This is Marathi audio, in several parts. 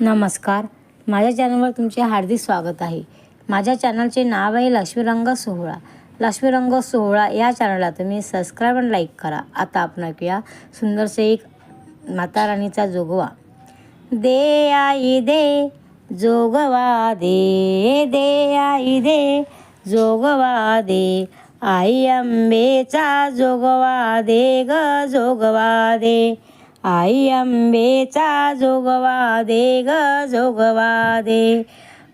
नमस्कार. माझ्या चॅनलवर तुमचे हार्दिक स्वागत आहे. माझ्या चॅनलचे नाव आहे लक्ष्मीरंग सोहळा. लक्ष्मीरंग सोहळा या चॅनलला तुम्ही सबस्क्राईब आणि लाईक करा. आता आपण ऐकूया सुंदरसे एक माता राणीचा जोगवा. दे आई दे जोगवा दे दे आई दे जोगवा दे. आई अंबेचा जोगवा दे ग जोगवा दे. आई अंबेचा जोगवा दे ग जोगवा दे.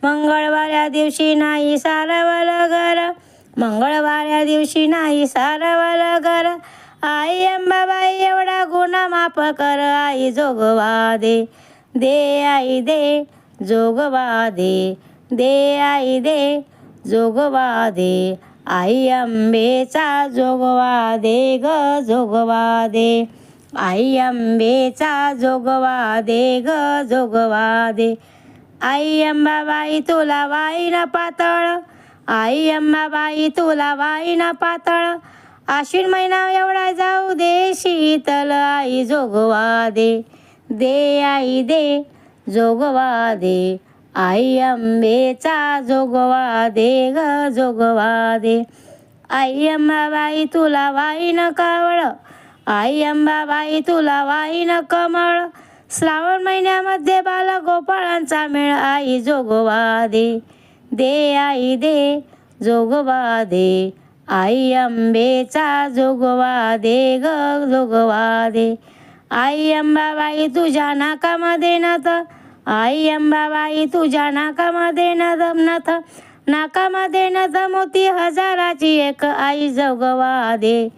मंगळवाऱ्या दिवशी नाही सारवल घर. मंगळवाऱ्या दिवशी नाही सारवल घर. आई अंबाबाई एवढा गुन्हा माफ कर आई जोगवा दे. दे आई दे जोगवा दे. दे आई दे जोगवा दे. आई अंबेचा जोगवा दे ग जोगवा दे. आई अंबेचा जोगवा दे ग जोगवा दे. आई अंबाबाई तुला वाईन पातळ. आई अंबाबाई तुला वाईन पातळ. आश्विन महिना एवढा जाऊ दे शीतल आई जोगवा दे. दे आई दे जोगवा दे. आई अंबेचा जोगवा दे ग जोगवा दे. आई अंबाबाई तुला वाईन कावळ. आई अंबाबाई तुला वाईन कमळ. श्रावण महिन्यामध्ये बालगोपाळांचा मेळ. आई जोगवा दे दे आई दे जोगवा दे आई अंबेचा जोगवा दे ग जोगवा दे आई अंबाबाई तुझ्या नाकामध्ये नथ. आई अंबाबाई तुझ्या नाकामध्ये नथ नथ. नाकामध्ये नथ मोती हजाराची एक. आई जोगवा दे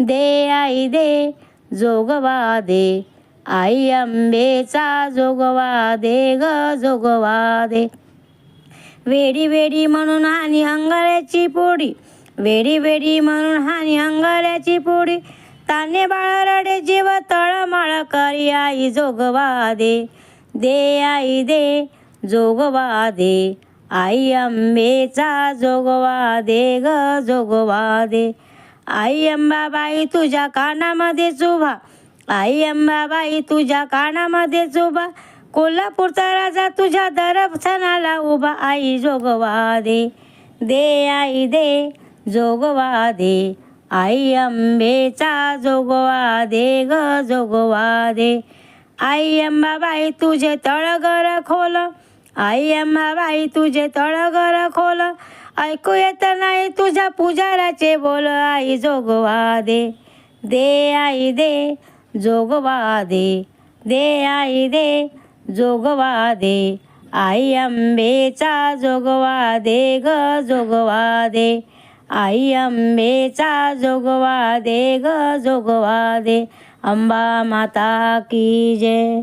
दे आई दे जोगवा दे. आई अंबेचा जोगवा दे ग जोगवा दे. वेडी वेडी म्हणून हानी अंगाऱ्याची पोडी. वेडी वेडी म्हणून हानी अंगाऱ्याची पोडी. ताने बाळ रडे जीव तळमळ करी आई जोगवा दे. दे आई दे जोगवा दे. आई अंबेचा जोगवा दे ग जोगवा दे. आई अंबाबाई तुझ्या कानामध्ये चुभा आई अंबाबाई तुझ्या कानामध्ये चुभा कोल्हापूरचा राजा तुझ्या दर्शनाला उभा. आई जोगवा दे दे आई दे जोगवा दे. आई अंबेचा जोगवा दे ग जोगवा दे. आई अंबाबाई तुझे तळगर खोल. आई अंबाबाई तुझे तळगर खोल. ऐकू येत नाही तुझ्या पुजाराचे बोल आई जोगवा दे. दे आई दे जोगवा दे. दे आई दे जोगवा दे. आई अंबेचा जोगवा दे ग जोगवा दे. आई अंबेचा जोगवा दे ग जोगवा दे. अंबा माता की जय.